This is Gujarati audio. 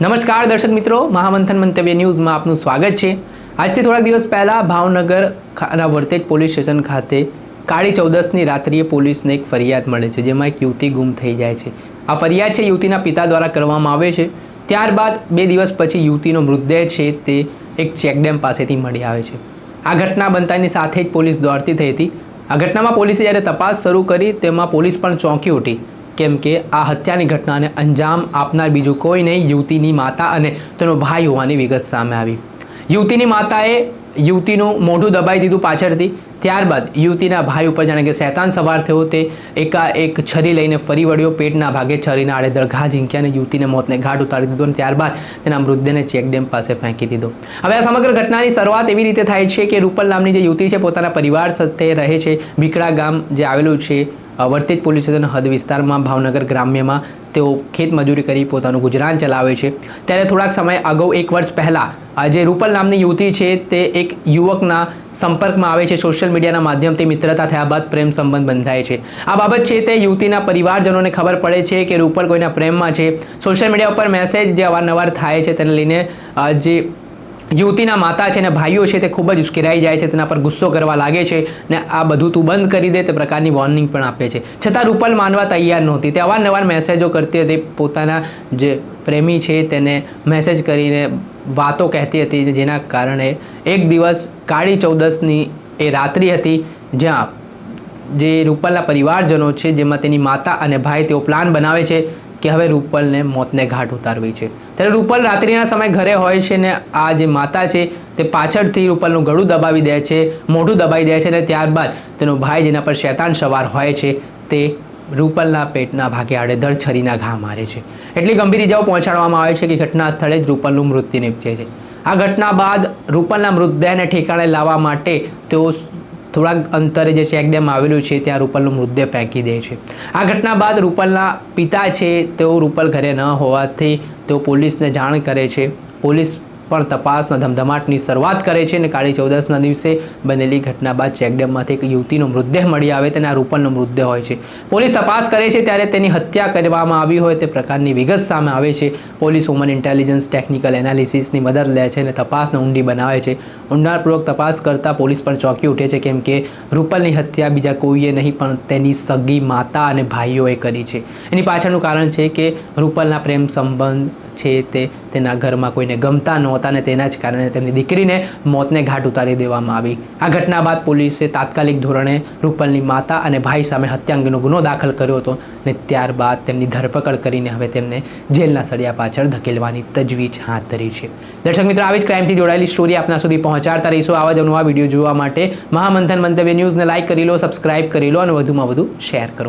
નમસ્કાર દર્શક મિત્રો, મહામંથન મંતવ્ય ન્યૂઝમાં આપનું સ્વાગત છે. આજથી થોડાક દિવસ પહેલાં ભાવનગર ખાના વર્તેજ પોલીસ સ્ટેશન ખાતે કાળી ચૌદસની રાત્રિએ પોલીસને એક ફરિયાદ મળે છે, જેમાં એક યુવતી ગુમ થઈ જાય છે. આ ફરિયાદ છે યુવતીના પિતા દ્વારા કરવામાં આવે છે. ત્યારબાદ બે દિવસ પછી યુવતીનો મૃતદેહ છે તે એક ચેકડેમ પાસેથી મળી આવે છે. આ ઘટના બનતાની સાથે જ પોલીસ દોડતી થઈ હતી. આ ઘટનામાં પોલીસે જ્યારે તપાસ શરૂ કરી, તેમાં પોલીસ પણ ચોંકી ઉઠી. કેમ કે આ હત્યાની ઘટનાને અંજામ આપનાર બીજું કોઈ નહીં, યુવતીની માતા અને તેનો ભાઈ હોવાની વિગત સામે આવી. યુવતીની માતાએ યુવતીનું મોઢું દબાઈ દીધું પાછળથી. ત્યારબાદ યુવતીના ભાઈ ઉપર જાણે કે શૈતાન સવાર થયો, તે એકાએક છરી લઈને ફરી વળ્યો, પેટના ભાગે છરીના આડેધડ ઘા ઝીંક્યા અને યુવતીને મોતને ઘાટ ઉતારી દીધો અને ત્યારબાદ તેના મૃતદેહને ચેકડેમ પાસે ફેંકી દીધો. હવે આ સમગ્ર ઘટનાની શરૂઆત એવી રીતે થાય છે કે રૂપલ નામની જે યુવતી છે, પોતાના પરિવાર સાથે રહે છે ભીકડા ગામ જે આવેલું છે વર્તેજ પોલીસ સ્ટેશન હદ વિસ્તારમાં ભાવનગર ગ્રામ્યમાં તેઓ ખેતમજૂરી કરી પોતાનું ગુજરાન ચલાવે છે. ત્યારે થોડાક સમય અગાઉ એક વર્ષ પહેલાં જે રૂપલ નામની યુવતી છે તે એક યુવકના સંપર્કમાં આવે છે. સોશિયલ મીડિયાના માધ્યમથી મિત્રતા થયા બાદ પ્રેમ સંબંધ બંધાય છે. આ બાબત છે તે યુવતીના પરિવારજનોને ખબર પડે છે કે રૂપલ કોઈના પ્રેમમાં છે. સોશિયલ મીડિયા ઉપર મેસેજ જે અવારનવાર થાય છે તેને લઈને જે યુવતીના માતા છે અને ભાઈઓ છે તે ખૂબ જ ઉશ્કેરાઈ જાય છે, તેના પર ગુસ્સો કરવા લાગે છે ને આ બધું તું બંધ કરી દે તે પ્રકારની વોર્નિંગ પણ આપે છે. છતાં રૂપલ માનવા તૈયાર નહોતી. તે અવારનવાર મેસેજો કરતી હતી, પોતાના જે પ્રેમી છે તેને મેસેજ કરીને વાતો કહેતી હતી જેના કારણે એક દિવસ કાળી ચૌદસની એ રાત્રિ હતી, જ્યાં જે રૂપલના પરિવારજનો છે, જેમાં તેની માતા અને ભાઈ તેઓ પ્લાન બનાવે છે કે હવે રૂપલને મોતને ઘાટ ઉતારવી છે. ત્યારે રૂપલ રાત્રિના સમય ઘરે હોય છે ને આ જે માતા છે તે પાછળથી રૂપલનું ગળું દબાવી દે છે, મોઢું દબાવી દે છે અને ત્યારબાદ તેનો ભાઈ જેના પર શેતાન સવાર હોય છે તે રૂપલના પેટના ભાગે આડેધડ છરીના ઘા મારે છે. એટલી ગંભીર ઇજાઓ પહોંચાડવામાં આવે છે કે ઘટના સ્થળે જ રૂપલનું મૃત્યુ નિપજે છે. આ ઘટના બાદ રૂપલના મૃતદેહને ઠેકાણે લાવવા માટે તેઓ થોડાક અંતરે જે ચેકડેમ આવેલું છે, ત્યાં રૂપલનો મૃતદેહ ફેંકી દે છે. આ ઘટના બાદ રૂપલના પિતા છે, તેઓ રૂપલ ઘરે ન હોવાથી તેઓ પોલીસને જાણ કરે છે. પોલીસ પણ તપાસના ધમધમાટની શરૂઆત કરે છે અને કાળી ચૌદસના દિવસે બનેલી ઘટના બાદ ચેકડેમમાંથી એક યુવતીનો મૃતદેહ મળી આવે તેને રૂપલનો મૃતદેહ હોય છે. પોલીસ તપાસ કરે છે ત્યારે તેની હત્યા કરવામાં આવી હોય તે પ્રકારની વિગત સામે આવે છે. પોલીસ વુમન ઇન્ટેલિજન્સ ટેકનિકલ એનાલિસિસની મદદ લે છે અને તપાસને ઊંડી બનાવે છે. ઊંડાણપૂર્વક તપાસ કરતાં પોલીસ પણ ચોંકી ઉઠે છે કેમ કે રૂપલની હત્યા બીજા કોઈએ નહીં, પણ તેની સગી માતા અને ભાઈઓએ કરી છે. એની પાછળનું કારણ છે કે રૂપલના પ્રેમ સંબંધ છે તે તેના ઘરમાં કોઈને ગમતા નહોતા અને તેના જ કારણે તેમની દીકરીને મોતને ઘાટ ઉતારી દેવામાં આવી. આ ઘટના બાદ પોલીસે તાત્કાલિક ધોરણે રૂપલની માતા અને ભાઈ સામે હત્યા અંગેનો ગુનો દાખલ કર્યો હતો. ને ત્યારબાદ તેમની ધરપકડ કરીને હવે તેમને જેલના સળિયા પાછળ ધકેલવાની તજવીજ હાથ ધરી છે. દર્શક મિત્રો, આવી જ ક્રાઇમથી જોડાયેલી સ્ટોરી આપના સુધી પહોંચાડતા રહીશું. આવા જ નવા વીડિયો જોવા માટે મહામંથન મંતવ્ય ન્યૂઝને લાઇક કરી લો સબસ્ક્રાઇબ કરી લો અને વધુમાં વધુ શેર કરો.